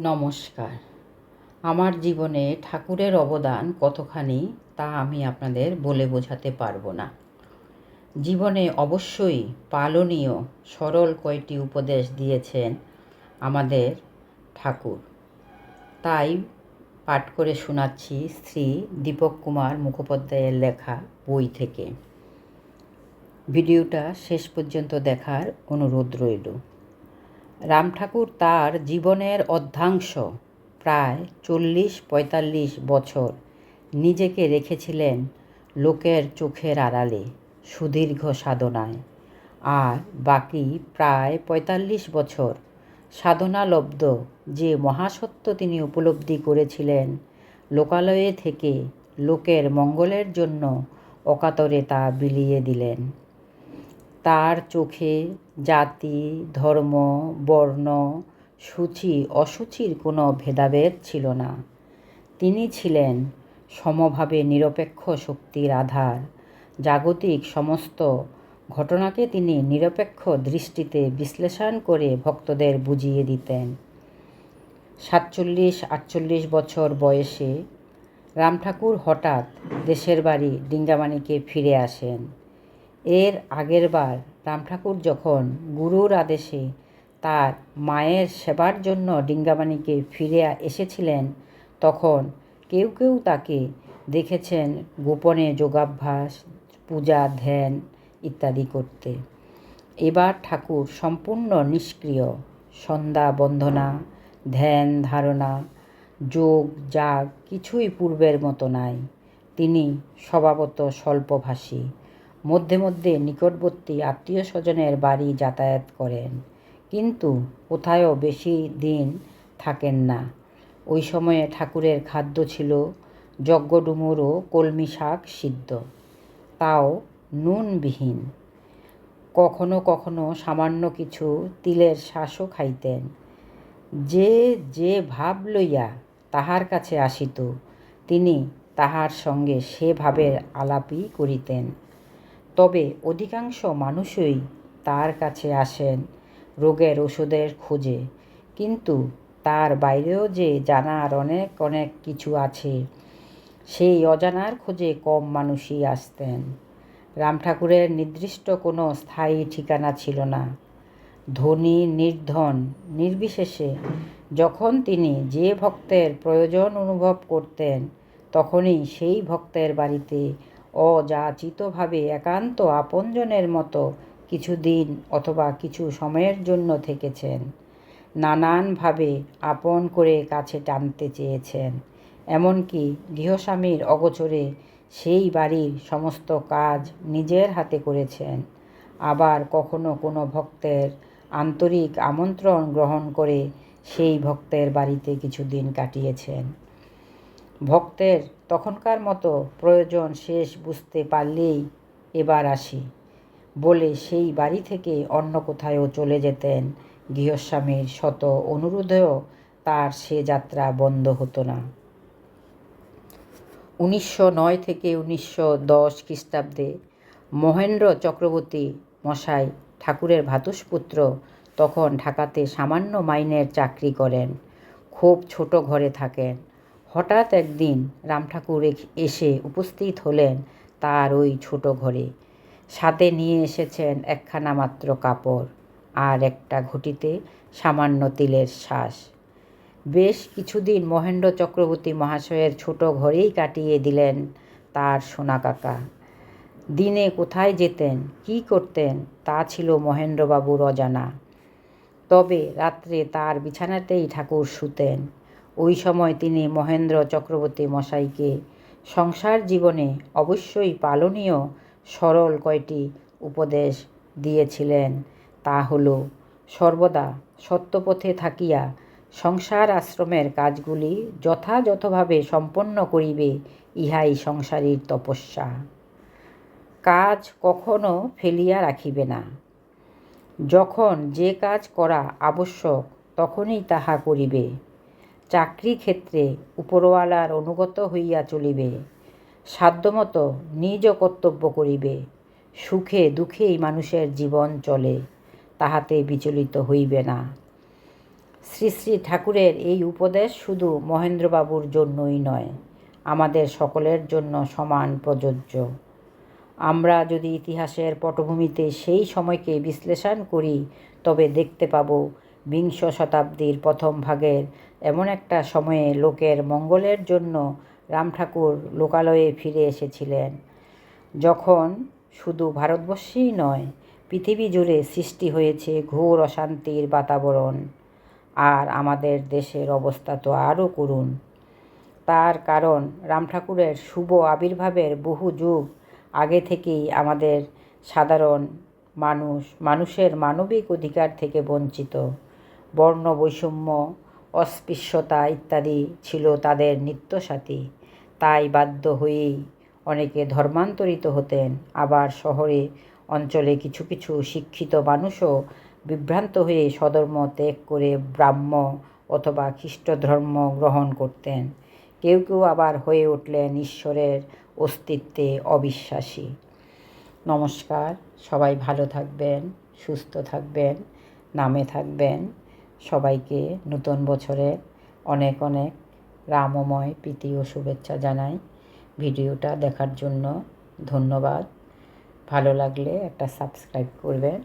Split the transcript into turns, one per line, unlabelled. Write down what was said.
নমস্কার। আমার জীবনে ঠাকুরের অবদান কতখানি তা আমি আপনাদের বলে বোঝাতে পারব না। জীবনে অবশ্যই পালনীয়, সরল কয়টি উপদেশ দিয়েছেন আমাদের ঠাকুর। তাই পাঠ করে শোনাচ্ছি শ্রী দীপক কুমার মুখোপাধ্যায়ের লেখা বই থেকে। ভিডিওটা শেষ পর্যন্ত দেখার অনুরোধ রইল। রাম ঠাকুর তার জীবনের অর্ধাংশ প্রায় চল্লিশ পঁয়তাল্লিশ বছর নিজেকে রেখেছিলেন লোকের চোখের আড়ালে সুদীর্ঘ সাধনায়। আর বাকি প্রায় পঁয়তাল্লিশ বছর সাধনালব্ধ যে মহাসত্য তিনি উপলব্ধি করেছিলেন, লোকালয়ে থেকে লোকের মঙ্গলের জন্য অকাতরে তা বিলিয়ে দিলেন। তার চোখে জাতি, ধর্ম, বর্ণ, সূচি, অসুচির কোনো ভেদাভেদ ছিল না। তিনি ছিলেন সমভাবে নিরপেক্ষ শক্তির আধার। জাগতিক সমস্ত ঘটনাকে তিনি নিরপেক্ষ দৃষ্টিতে বিশ্লেষণ করে ভক্তদের বুঝিয়ে দিতেন। সাতচল্লিশ, আটচল্লিশ বছর বয়সে রাম ঠাকুর হঠাৎ দেশের বাড়ি ডিঙ্গামানিকে ফিরে আসেন। এর আগের বার রাম ঠাকুর যখন গুরুর আদেশে তার মায়ের সেবার জন্য ডিঙ্গামানিকে ফিরে এসেছিলেন, তখন কেউ কেউ তাকে দেখেছেন গোপনে যোগাভ্যাস, পূজা, ধ্যান ইত্যাদি করতে। এবার ঠাকুর সম্পূর্ণ নিষ্ক্রিয়। সন্ধ্যা বন্দনা, ধ্যান ধারণা, যোগ, যাগ কিছুই পূর্বের মতো নাই। তিনি স্বভাবত স্বল্পভাষী। মধ্যে মধ্যে নিকটবর্তী আত্মীয় স্বজনের বাড়ি যাতায়াত করেন। কিন্তু কোথায়ও বেশি দিন থাকেন না। ওই সময়ে ঠাকুরের খাদ্য ছিল যজ্ঞডুমুর ও কলমি শাক সিদ্ধ। তাও নুনবিহীন। কখনো কখনো সামান্য কিছু তিলের শ্বাসও খাইতেন। যে যে ভাব লইয়া তাহার কাছে আসিত, তিনি তাহার সঙ্গে সে ভাবের আলাপই করিতেন। তবে অধিকাংশ মানুষই তার কাছে আসেন রোগের ওষুধের খোঁজে। কিন্তু তার বাইরেও যে জানার অনেক অনেক কিছু আছে, সেই অজানার খোঁজে কম মানুষই আসতেন। রাম ঠাকুরের নির্দিষ্ট কোনো স্থায়ী ঠিকানা ছিল না। ধনী, নির্ধন, নির্বিশেষে যখন তিনি যে ভক্তের প্রয়োজন অনুভব করতেন, তখনই সেই ভক্তের বাড়িতে অযাচিতভাবে একান্ত আপনজনের মতো কিছুদিন অথবা কিছু সময়ের জন্য থেকেছেন। নানানভাবে আপন করে কাছে টানতে চেয়েছেন। এমনকি গৃহস্বামীর অগোচরে সেই বাড়ির সমস্ত কাজ নিজের হাতে করেছেন। আবার কখনো কোনো ভক্তের আন্তরিক আমন্ত্রণ গ্রহণ করে সেই ভক্তের বাড়িতে কিছুদিন কাটিয়েছেন। ভক্তের তখনকার মতো প্রয়োজন শেষ বুঝতে পারলেই এবার আসি। বলে সেই বাড়ি থেকে অন্য কোথায়ও চলে যেতেন। গৃহস্বামীর শত অনুরোধেও তার সে যাত্রা বন্ধ হতো না। উনিশশো নয় থেকে উনিশশো দশ খ্রিস্টাব্দে মহেন্দ্র চক্রবর্তী মশাই ঠাকুরের ভাতুষপুত্র তখন ঢাকাতে সামান্য মাইনের চাকরি করেন। খুব ছোট ঘরে থাকেন। হঠাৎ একদিন রাম ঠাকুর এসে উপস্থিত হলেন তার ওই ছোট ঘরে। সাথে নিয়ে এসেছেন একখানা মাত্র কাপড় আর একটা ঘটিতে সামান্য তিলের শ্বাস। বেশ কিছুদিন মহেন্দ্র চক্রবর্তী মহাশয়ের ছোট ঘরেই কাটিয়ে দিলেন তার সোনা কাকা। দিনে কোথায় যেতেন, কি করতেন, তা ছিল মহেন্দ্রবাবুর অজানা। তবে রাত্রে তার বিছানাতেই ঠাকুর শুতেন। ওই সময় তিনি মহেন্দ্র চক্রবর্তী মশাইকে সংসার জীবনে অবশ্যই পালনীয় সরল কয়টি উপদেশ দিয়েছিলেন, তা হল, সর্বদা সত্যপথে থাকিয়া সংসার আশ্রমের কাজগুলি যথাযথভাবে সম্পন্ন করিবে, ইহাই সংসারীর তপস্যা। কাজ কখনো ফেলিয়া রাখিবে না। যখন যে কাজ করা আবশ্যক, তখনই তাহা করিবে। চাকরি ক্ষেত্রে উপরওয়ালার অনুগত হইয়া চলিবে। সাধ্যমতো নিজ কর্তব্য করিবে। সুখে দুঃখেই মানুষের জীবন চলে, তাহাতে বিচলিত হইবে না। শ্রী শ্রী ঠাকুরের এই উপদেশ শুধু মহেন্দ্রবাবুর জন্যই নয়, আমাদের সকলের জন্য সমান প্রযোজ্য। আমরা যদি ইতিহাসের পটভূমিতে সেই সময়কে বিশ্লেষণ করি, তবে দেখতে পাব বিংশ শতাব্দীর প্রথম ভাগের এমন একটা সময়ে লোকের মঙ্গলের জন্য রাম ঠাকুর লোকালয়ে ফিরে এসেছিলেন। যখন শুধু ভারতবর্ষেই নয়, পৃথিবী জুড়ে সৃষ্টি হয়েছে ঘোর অশান্তির বাতাবরণ। আর আমাদের দেশের অবস্থা তো আরও করুণ। তার কারণ রাম ঠাকুরের শুভ আবির্ভাবের বহু যুগ আগে থেকেই আমাদের সাধারণ মানুষ, মানুষের মানবিক অধিকার থেকে বঞ্চিত। বর্ণ বৈষম্য অস্পৃশ্যতা ইত্যাদি ছিল তাদের নিত্যসাথী। তাই বাধ্য হয়েই অনেকে ধর্মান্তরিত হতেন। আবার শহরে, অঞ্চলে কিছু কিছু শিক্ষিত মানুষও বিভ্রান্ত হয়ে স্বধর্ম ত্যাগ করে ব্রাহ্ম অথবা খ্রিস্ট ধর্ম গ্রহণ করতেন। কেউ কেউ আবার হয়ে উঠলেন ঈশ্বরের অস্তিত্বে অবিশ্বাসী। নমস্কার, সবাই ভালো থাকবেন, সুস্থ থাকবেন, নামে থাকবেন। সবাইকে নতুন বছরে অনেক অনেক রামময় প্রীতি ও শুভেচ্ছা জানাই। ভিডিওটা দেখার জন্য ধন্যবাদ। ভালো লাগলে একটা সাবস্ক্রাইব করবেন।